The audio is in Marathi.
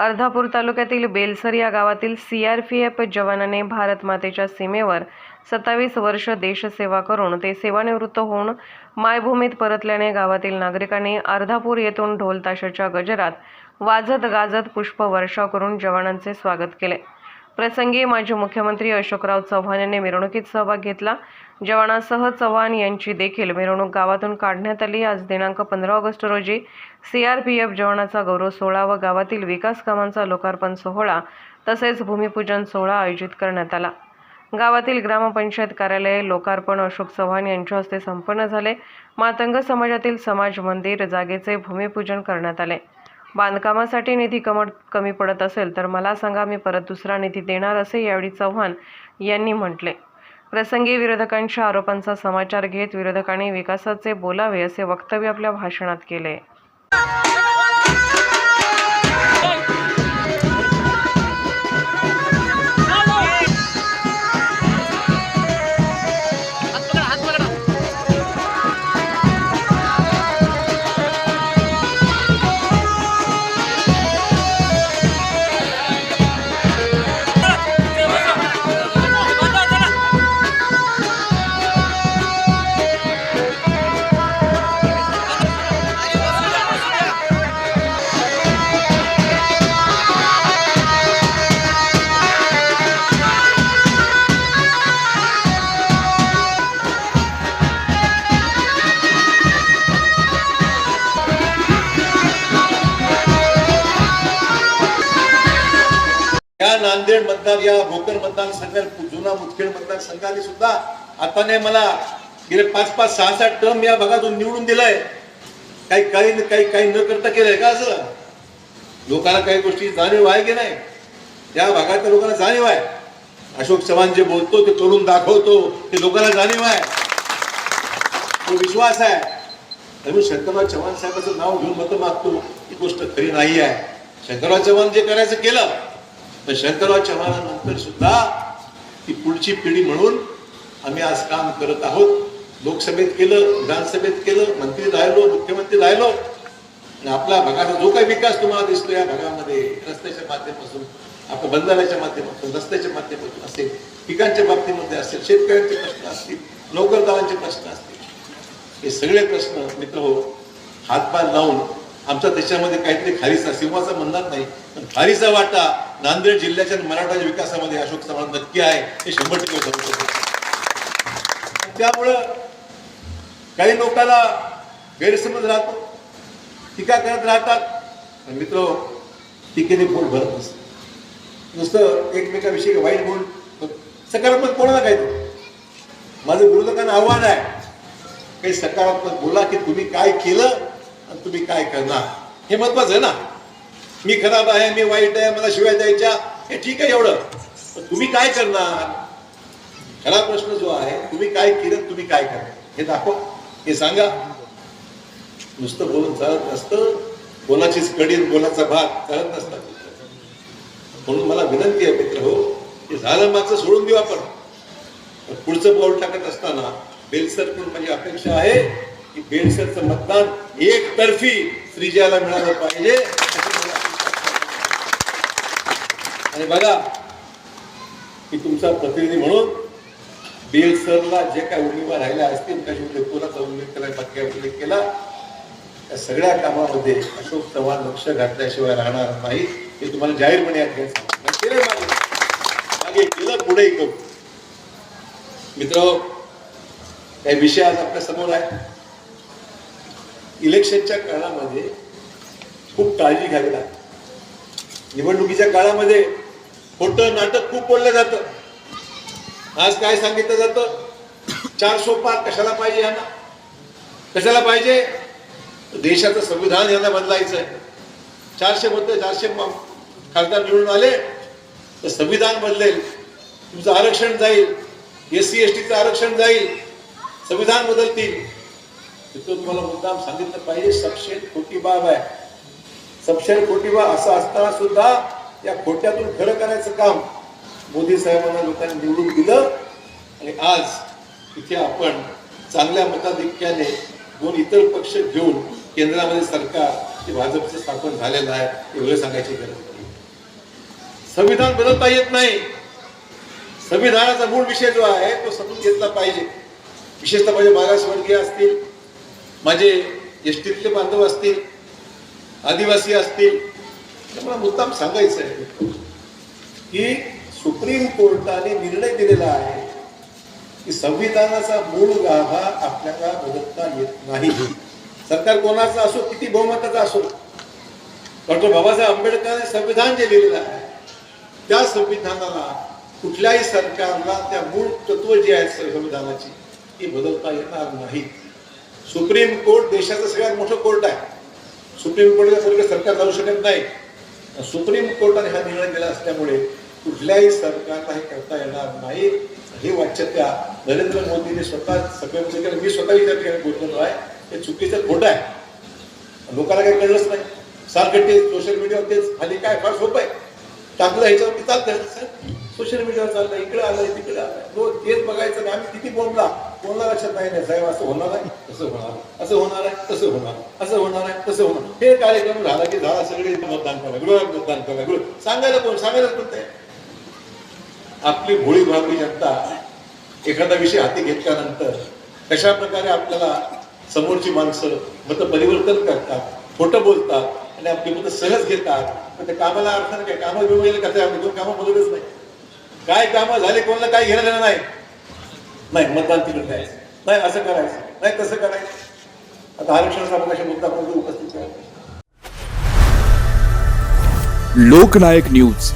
अर्धापूर तालुक्यातील बेलसर या गावातील सी आर पी एफ जवानाने भारत मातेच्या सीमेवर सत्तावीस वर्ष देशसेवा करून ते सेवानिवृत्त होऊन मायभूमीत परतल्याने गावातील नागरिकांनी अर्धापूर येथून ढोल ताशाच्या गजरात वाजत गाजत पुष्पवर्षाव करून जवानांचे स्वागत केले. प्रसंगी माजी मुख्यमंत्री अशोकराव चव्हाण यांनी मिरवणुकीत सहभाग घेतला. जवानासह चव्हाण यांची देखील मिरवणूक गावातून काढण्यात आली. आज दिनांक पंधरा ऑगस्ट रोजी सीआरपीएफ जवानाचा गौरव सोहळा व गावातील विकास कामांचा लोकार्पण सोहळा तसेच भूमिपूजन सोहळा आयोजित करण्यात आला. गावातील ग्रामपंचायत कार्यालय लोकार्पण अशोक चव्हाण यांच्या हस्ते संपन्न झाले. मातंग समाजातील समाज मंदिर जागेचे भूमिपूजन करण्यात आले. बांधकामासाठी निधी कमट कमी पडत असेल तर मला सांगा मी परत दुसरा निधी देणार असे यावेळी चव्हाण यांनी म्हटले. प्रसंगी विरोधकांच्या आरोपांचा समाचार घेत विरोधकांनी विकासाचे बोलावे असे वक्तव्य आपल्या भाषणात केले. नांदेड मतदार या भोकर मतदारसंघात जुना मुदखेड मतदारसंघाने सुद्धा आता नाही मला गेले पाच पाच सहा सहा टर्म या भागातून निवडून दिलाय. काही काही काही काही न करता केलंय का असं? लोकांना काही गोष्टी जाणीव आहे की नाही? त्या भागातल्या लोकांना जाणीव आहे. अशोक चव्हाण जे बोलतो ते करून दाखवतो ते लोकांना जाणीव आहे. तो विश्वास आहे. त्यामुळे शंकरराव चव्हाण साहेबाचं नाव घेऊन मतं मागतो ही गोष्ट खरी नाही आहे. शंकरराव चव्हाण जे करायचं केलं तर शंकरराव चव्हाणानंतर सुद्धा ती पुढची पिढी म्हणून आम्ही आज काम करत आहोत. लोकसभेत केलं विधानसभेत केलं मंत्री राहिलो मुख्यमंत्री राहिलो. आणि आपल्या भागाचा जो काही विकास तुम्हाला दिसतो या भागामध्ये रस्त्याच्या माध्यमातून आपल्या बंधाऱ्याच्या माध्यमातून रस्त्याच्या माध्यमातून असेल पिकांच्या बाबतीमध्ये असेल शेतकऱ्यांचे प्रश्न असतील नोकरदारांचे प्रश्न असतील हे सगळे प्रश्न मित्र हो हातपाय लावून आमचा त्याच्यामध्ये काहीतरी खारीचा सिंहाचा म्हणणार नाही पण खारीचा वाटा नांदेड जिल्ह्याच्या मराठा विकासामध्ये अशोक चव्हाण नक्की आहे. हे शंभर टक्के सांगू शकतो. त्यामुळं काही लोकांना गैरसमज राहतो. टीका करत राहतात. मित्र टीकेने पोट भरत नसतं नुसतं एकमेकाविषयी वाईट बोल सकारात्मक कोणाला काय माझं विरोधकांना आव्हान आहे. काही सकारात्मक बोला की तुम्ही काय केलं आणि तुम्ही काय करणार? हे महत्वाचं आहे ना. मी खराब आहे मी वाईट आहे मला शिवाय द्यायच्या हे ठीक आहे एवढं. तुम्ही काय करणार? खरा प्रश्न जो आहे तुम्ही काय केलं तुम्ही काय करणार? हे दाखवा हे सांगा. नुसतं बोलून चालत नसतं बोलाचीच कडी बोलाचा भाग चालत नसतात. म्हणून मला विनंती आहे मित्र हो हे झालं मागचं सोडून देऊ आपण. पुढचं पाऊल टाकत असताना बेलसरकडून माझी अपेक्षा आहे की बेलसरचं मतदान एकतर्फी श्रीजयाला मिळालं पाहिजे अशी मला अपेक्षा आहे. आणि बघा की तुमचा प्रतिनिधी म्हणून बेलसरला जे काही उमेदवार राहिल्या असतील काही उल्लेख कोणाचा उल्लेख केला बाकी उल्लेख केला? या सगळ्या कामामध्ये अशोक चव्हाण लक्ष घातल्याशिवाय राहणार नाही. हे तुम्हाला जाहीरपणे या ठिकाणी आणि मागे मागे केलं पुढे करू मित्र काही विषय आज आपल्यासमोर आहे. इलेक्शनच्या काळामध्ये खूप काळजी घ्यावी लागते. निवडणुकीच्या काळामध्ये खोटं नाटक खूप बोललं जातं. आज काय सांगितलं जातं? चार सोपा कशाला पाहिजे यांना? कशाला पाहिजे? देशाचं संविधान यांना बदलायचं आहे चारशे मत चारशे खासदार निवडून आले तर संविधान बदलेल तुमचं आरक्षण जाईल एस सी एस टीचं आरक्षण जाईल संविधान बदलतील. तिथं तुम्हाला मुद्दाम सांगितलं पाहिजे सपशेल खोटी बाब आहे. सपशेल खोटी बाब असं असताना सुद्धा या खोट्यातून खरं करायचं काम मोदी साहेबांना लोकांनी निवडून दिलं. आणि आज इथे आपण चांगल्या मताधिक्याने दोन इतर पक्ष घेऊन केंद्रामध्ये सरकार हे भाजपचं स्थापन झालेलं आहे एवढं सांगायची गरज नाही. संविधान बदलता येत नाही. संविधानाचा मूळ विषय जो आहे तो समजून घेतला पाहिजे. विशेषतः माझे मागासवर्गीय असतील माझे एसटीतले बांधव असतील आदिवासी असतील म्हणजे मला मुद्दाम सांगायचं आहे की सुप्रीम कोर्टाने निर्णय दिलेला आहे की संविधानाचा मूळ गाभा आपल्याला बदलता येत नाही. सरकार कोणाचा असो किती बहुमताचा असो. डॉक्टर बाबासाहेब आंबेडकरांनी संविधान जे लिहिलेलं आहे त्या संविधानाला कुठल्याही सरकारला त्या मूळ तत्व जी आहेत संविधानाची ती बदलता येणार नाही. सुप्रीम कोर्ट देशाचं सगळ्यात मोठं कोर्ट आहे. सुप्रीम कोर्टाच्या सरकार जाऊ शकत नाही. सुप्रीम कोर्टाने हा निर्णय दिला असल्यामुळे कुठल्याही सरकारला हे करता येणार नाही. हे वाच्यता नरेंद्र मोदींनी स्वतः सगळं विचार केलं मी स्वतः विचार केला बोललेलो आहे. हे चुकीचं खोटं आहे. लोकांना काही कळलंच नाही. सारखं ते सोशल मीडियावर तेच खाली काय फार सोपं आहे. टाकलं ह्याच्यावरती चालतं सोशल मीडियावर चाललं इकडे आलं तिकडे आलं हो, तेच बघायचं आम्ही किती बोलला कोणाला लक्षात नाही नाही साहेब असं होणार आहे तसं होणार असं होणार आहे तसं होणार असं होणार आहे तसं होणार हे कार्यक्रम झाला की झाला सगळे मतदान करा गृहात मतदान करा गृह. सांगायला कोण? सांगायला कोण ते आपली भोळी भाबरी जनता एखादा विषय हाती घेतल्यानंतर कशा प्रकारे आपल्याला समोरची माणसं मत परिवर्तन करतात खोटं बोलतात आणि आपली मतं सहज घेतात पण त्या कामाला अर्थ नाही काय कामं बिमं कसं आपण दोन कामं बदलच नाही. काय कामं झाले कोणाला काय घेणं देणं नाही? नाही मतदान तिकडे द्यायचं नाही असं करायचं. नाही तसं करायचं. आता आरक्षणाचा अवकाश मुद्दा आपण उपस्थित करायचा. लोकनायक न्यूज.